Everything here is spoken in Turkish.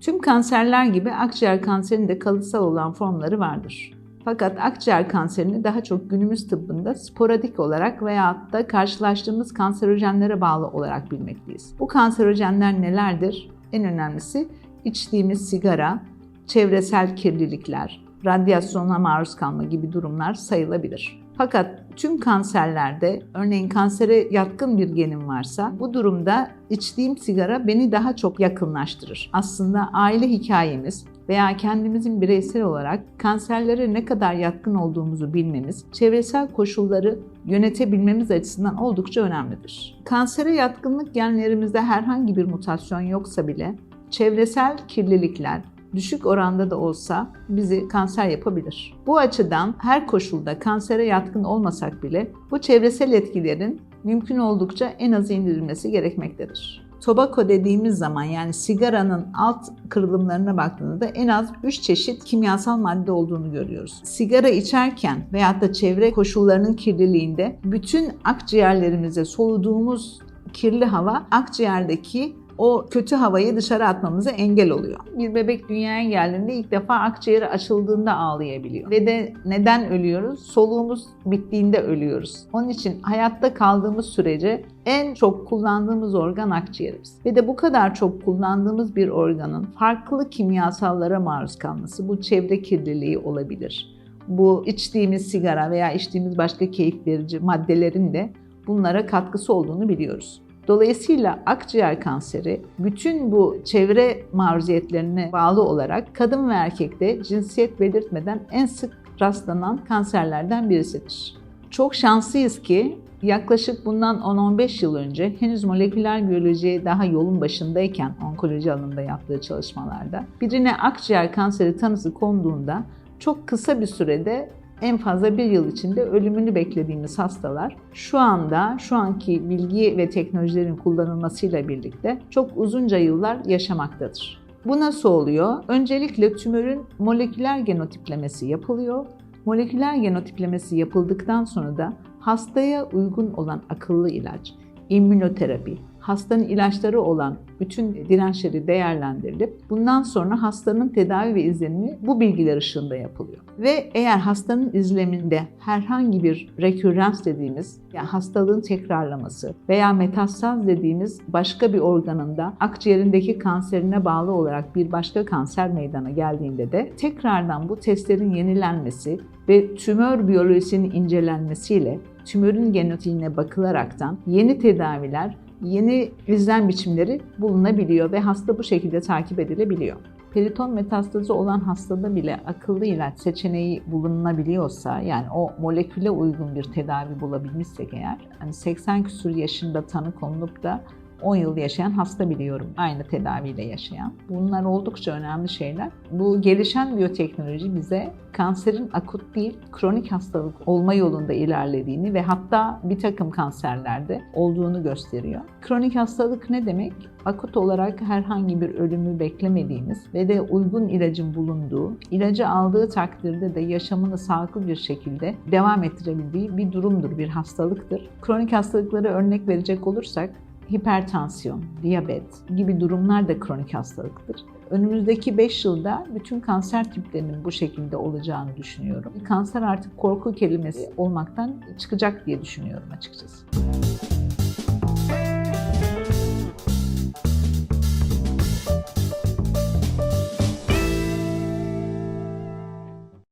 Tüm kanserler gibi akciğer kanserinin de kalıtsal olan formları vardır. Fakat akciğer kanserini daha çok günümüz tıbbında sporadik olarak veyahut da karşılaştığımız kanserojenlere bağlı olarak bilmekteyiz. Bu kanserojenler nelerdir? En önemlisi içtiğimiz sigara, çevresel kirlilikler, radyasyona maruz kalma gibi durumlar sayılabilir. Fakat tüm kanserlerde örneğin kansere yatkın bir genim varsa bu durumda içtiğim sigara beni daha çok yakınlaştırır. Aslında aile hikayemiz veya kendimizin bireysel olarak kanserlere ne kadar yatkın olduğumuzu bilmemiz, çevresel koşulları yönetebilmemiz açısından oldukça önemlidir. Kansere yatkınlık genlerimizde herhangi bir mutasyon yoksa bile çevresel kirlilikler, düşük oranda da olsa bizi kanser yapabilir. Bu açıdan her koşulda kansere yatkın olmasak bile bu çevresel etkilerin mümkün oldukça en az indirilmesi gerekmektedir. Tobacco dediğimiz zaman yani sigaranın alt kırılımlarına baktığınızda en az 3 çeşit kimyasal madde olduğunu görüyoruz. Sigara içerken veyahut da çevre koşullarının kirliliğinde bütün akciğerlerimize soluduğumuz kirli hava akciğerdeki o kötü havayı dışarı atmamıza engel oluyor. Bir bebek dünyaya geldiğinde ilk defa akciğeri açıldığında ağlayabiliyor. Ve de neden ölüyoruz? Soluğumuz bittiğinde ölüyoruz. Onun için hayatta kaldığımız sürece en çok kullandığımız organ akciğerimiz. Ve de bu kadar çok kullandığımız bir organın farklı kimyasallara maruz kalması, bu çevre kirliliği olabilir. Bu içtiğimiz sigara veya içtiğimiz başka keyif verici maddelerin de bunlara katkısı olduğunu biliyoruz. Dolayısıyla akciğer kanseri bütün bu çevre maruziyetlerine bağlı olarak kadın ve erkekte cinsiyet belirtmeden en sık rastlanan kanserlerden birisidir. Çok şanslıyız ki yaklaşık bundan 10-15 yıl önce henüz moleküler biyolojiye daha yolun başındayken onkoloji alanında yaptığı çalışmalarda birine akciğer kanseri tanısı konduğunda çok kısa bir sürede en fazla bir yıl içinde ölümünü beklediğimiz hastalar şu anda şu anki bilgi ve teknolojilerin kullanılmasıyla birlikte çok uzunca yıllar yaşamaktadır. Bu nasıl oluyor? Öncelikle tümörün moleküler genotiplemesi yapılıyor. Moleküler genotiplemesi yapıldıktan sonra da hastaya uygun olan akıllı ilaç, immünoterapi, hastanın ilaçları olan bütün dirençleri değerlendirilip bundan sonra hastanın tedavi ve izlenimi bu bilgiler ışığında yapılıyor. Ve eğer hastanın izleminde herhangi bir rekürrens dediğimiz yani hastalığın tekrarlaması veya metastaz dediğimiz başka bir organında akciğerindeki kanserine bağlı olarak bir başka kanser meydana geldiğinde de tekrardan bu testlerin yenilenmesi ve tümör biyolojisinin incelenmesiyle tümörün genotiğine bakılaraktan yeni tedaviler yeni izlem biçimleri bulunabiliyor ve hasta bu şekilde takip edilebiliyor. Periton metastazı olan hastada bile akıllı ilaç seçeneği bulunabiliyorsa yani o moleküle uygun bir tedavi bulabilmişsek eğer hani 80 küsur yaşında tanı konulup da 10 yıl yaşayan hasta biliyorum. Aynı tedaviyle yaşayan. Bunlar oldukça önemli şeyler. Bu gelişen biyoteknoloji bize kanserin akut değil, kronik hastalık olma yolunda ilerlediğini ve hatta bir takım kanserlerde olduğunu gösteriyor. Kronik hastalık ne demek? Akut olarak herhangi bir ölümü beklemediğimiz ve de uygun ilacın bulunduğu, ilacı aldığı takdirde de yaşamını sağlıklı bir şekilde devam ettirebildiği bir durumdur, bir hastalıktır. Kronik hastalıkları örnek verecek olursak hipertansiyon, diyabet gibi durumlar da kronik hastalıktır. Önümüzdeki 5 yılda bütün kanser tiplerinin bu şekilde olacağını düşünüyorum. Kanser artık korku kelimesi olmaktan çıkacak diye düşünüyorum açıkçası.